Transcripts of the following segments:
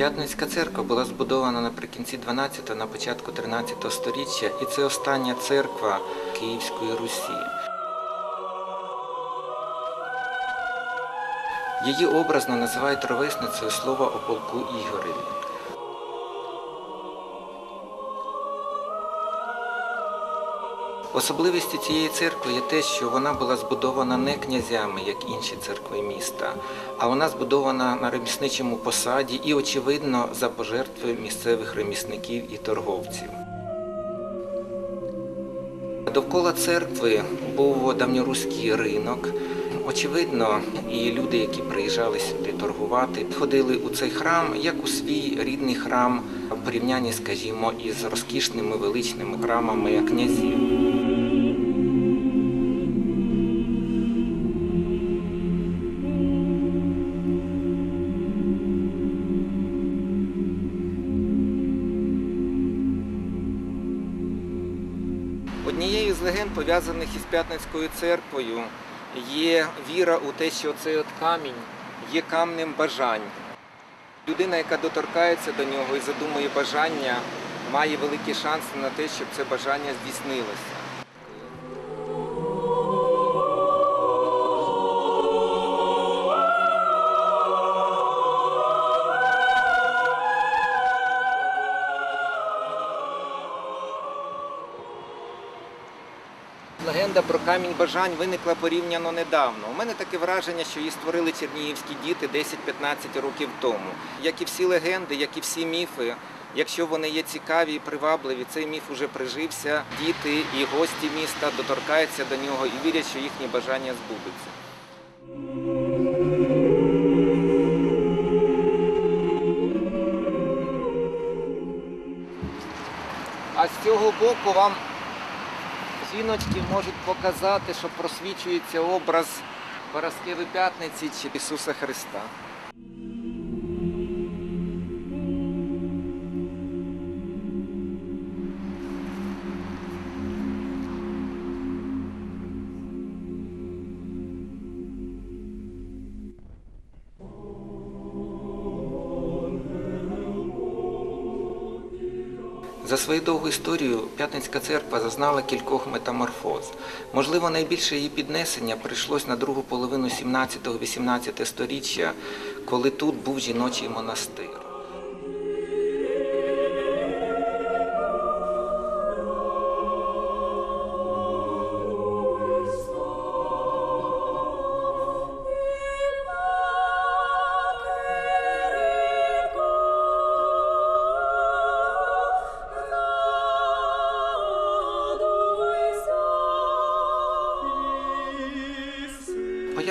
П'ятницька церква була збудована наприкінці 12-го, на початку 13-го століття, і це остання церква Київської Русі. Її образно називають ровесницею слова о полку Ігореві. Особливістю цієї церкви є те, що вона була збудована не князями, як інші церкви міста, а вона збудована на ремісничому посаді і, очевидно, за пожертви місцевих ремісників і торговців. Довкола церкви був давньоруський ринок. Очевидно, і люди, які приїжджали сюди торгувати, ходили у цей храм як у свій рідний храм, в порівнянні, скажімо, із розкішними величними храмами князів. Однією з легенд, пов'язаних із П'ятницькою церквою, є віра у те, що цей от камінь є камнем бажань. Людина, яка доторкається до нього і задумує бажання, має великі шанси на те, щоб це бажання здійснилося. Легенда про камінь бажань виникла порівняно недавно. У мене таке враження, що її створили чернігівські діти 10-15 років тому. Як і всі легенди, як і всі міфи, якщо вони є цікаві і привабливі, цей міф уже прижився. Діти і гості міста доторкаються до нього і вірять, що їхні бажання збудуться. А з цього боку вам жіночки можуть показати, що просвічується образ Параскеви П'ятниці чи Ісуса Христа. Свою довгу історію П'ятницька церква зазнала кількох метаморфоз. Можливо, найбільше її піднесення прийшлось на другу половину 17-18 століття, коли тут був жіночий монастир.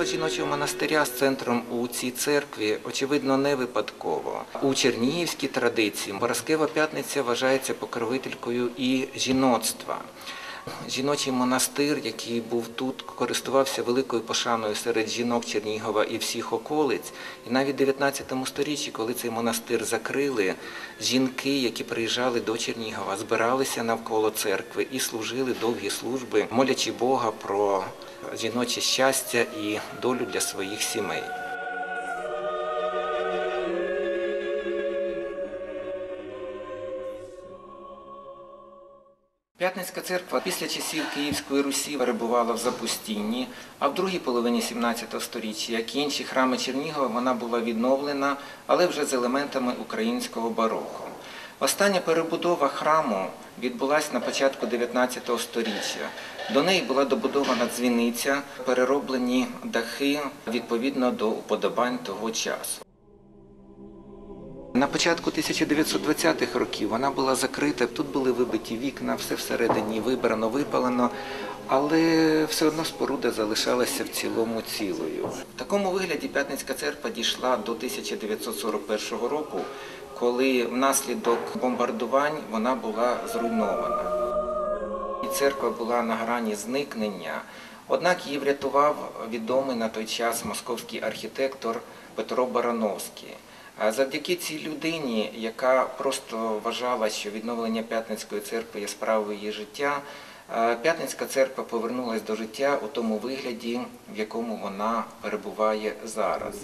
Поява жіночого монастиря з центром у цій церкві, очевидно, не випадково. У чернігівській традиції Бороскева П'ятниця вважається покровителькою і жіноцтва. Жіночий монастир, який був тут, користувався великою пошаною серед жінок Чернігова і всіх околиць. І навіть в 19 сторіччі, коли цей монастир закрили, жінки, які приїжджали до Чернігова, збиралися навколо церкви і служили довгі служби, молячи Бога про жіноче щастя і долю для своїх сімей. П'ятницька церква після часів Київської Русі перебувала в запустінні, а в другій половині 17 століття, як і інші храми Чернігова, вона була відновлена, але вже з елементами українського бароко. Остання перебудова храму відбулася на початку 19 століття. До неї була добудована дзвіниця, перероблені дахи відповідно до уподобань того часу. На початку 1920-х років вона була закрита, тут були вибиті вікна, все всередині вибрано, випалено, але все одно споруда залишалася в цілому цілою. В такому вигляді П'ятницька церква дійшла до 1941 року, коли внаслідок бомбардувань вона була зруйнована. І церква була на грані зникнення. Однак її врятував відомий на той час московський архітектор Петро Барановський. А Завдяки цій людині, яка просто вважала, що відновлення П'ятницької церкви є справою її життя, П'ятницька церква повернулася до життя у тому вигляді, в якому вона перебуває зараз.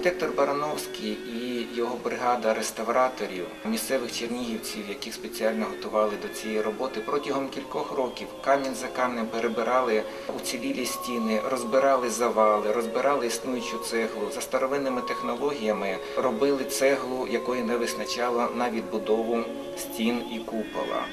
Архітектор Барановський і його бригада реставраторів, місцевих чернігівців, яких спеціально готували до цієї роботи, протягом кількох років камінь за камнем перебирали уцілілі стіни, розбирали завали, розбирали існуючу цеглу. За старовинними технологіями робили цеглу, якої не вистачало на відбудову стін і купола.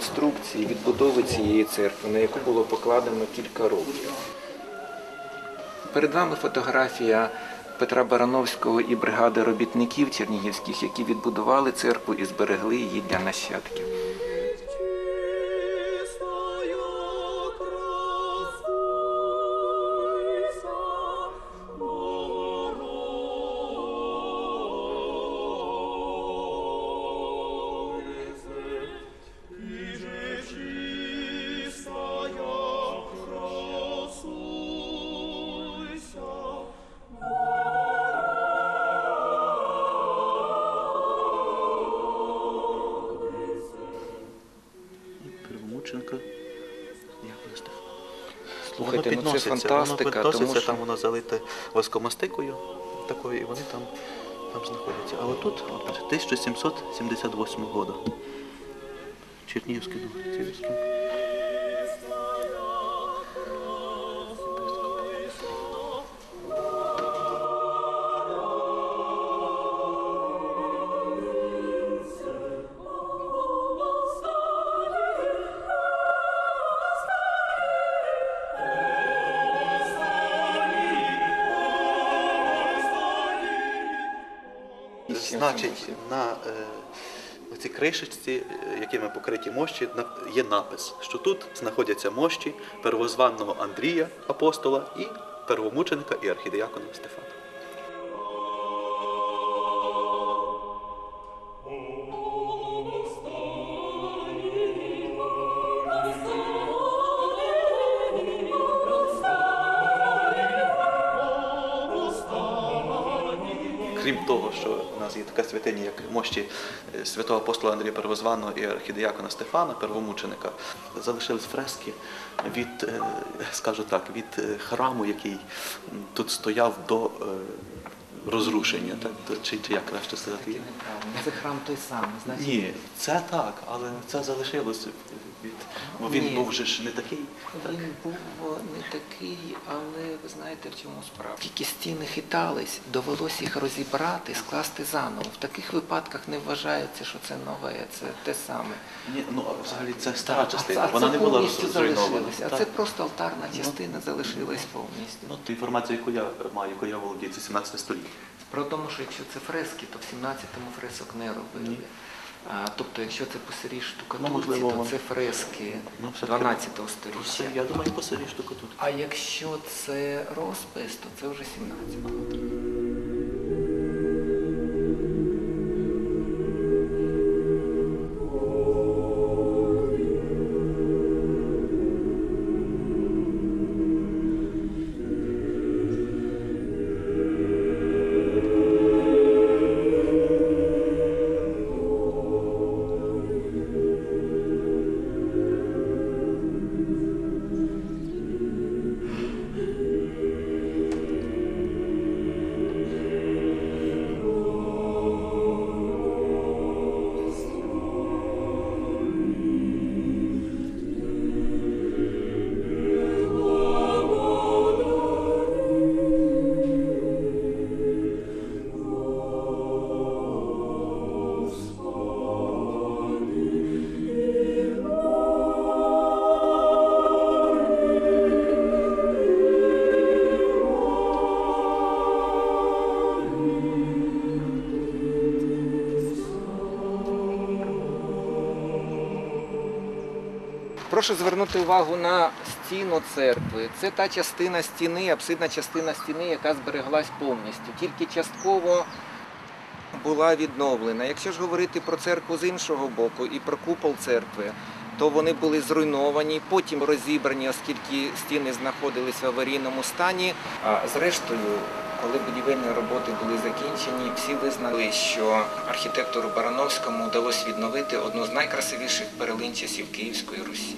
Реконструкції, відбудови цієї церкви, на яку було покладено кілька років. Перед вами фотографія Петра Барановського і бригади робітників чернігівських, які відбудували церкву і зберегли її для нащадків. Ну це підноситься, фантастика, воно підноситься, тому що там воно залите воскомастикою такою, і вони там, там знаходяться. А отут, от, 1778 року. Чернігівський дух, Значить, на е, цій кришечці, е, якими покриті мощі, є напис, що тут знаходяться мощі первозванного Андрія апостола і первомученика і архідіякона Стефана. Крім того, що нас є така святиня, як мощі е, святого апостола Андрія Первозваного і архідіякона Стефана, первомученика, залишились фрески від, е, скажу так, від е, храму, який тут стояв до розрушення. Так? Чи, чи як краще сказати? Це храм той самий, значить. Ні, це так, але це залишилося від. Бо він Ні. був вже ж не такий. Він був не такий, але ви знаєте, в чому справа. Тільки стіни хитались, довелося їх розібрати, скласти заново. В таких випадках не вважається, що це нове, це те саме. Ні, ну а взагалі це стара частина. Вона не була зруйнована. А це просто алтарна частина залишилась повністю. Ну, ту інформацію, яку я маю, яку я володію, це 17 століття. Про тому, що якщо це фрески, то в 17-му фресок не робили. Ні. А, тобто, якщо це посирі штукатурці, Ну, то це фрески Ну, все-таки 12 Все, століття. я думаю, посирі штукатурці. А якщо це розпис, то це вже 17-го. Прошу звернути увагу на стіну церкви. Це та частина стіни, апсидна частина стіни, яка збереглась повністю. Тільки частково була відновлена. Якщо ж говорити про церкву з іншого боку і про купол церкви, то вони були зруйновані, потім розібрані, оскільки стіни знаходились в аварійному стані. А зрештою, коли будівельні роботи були закінчені, всі визнали, що архітектору Барановському вдалося відновити одну з найкрасивіших перелин часів Київської Русі.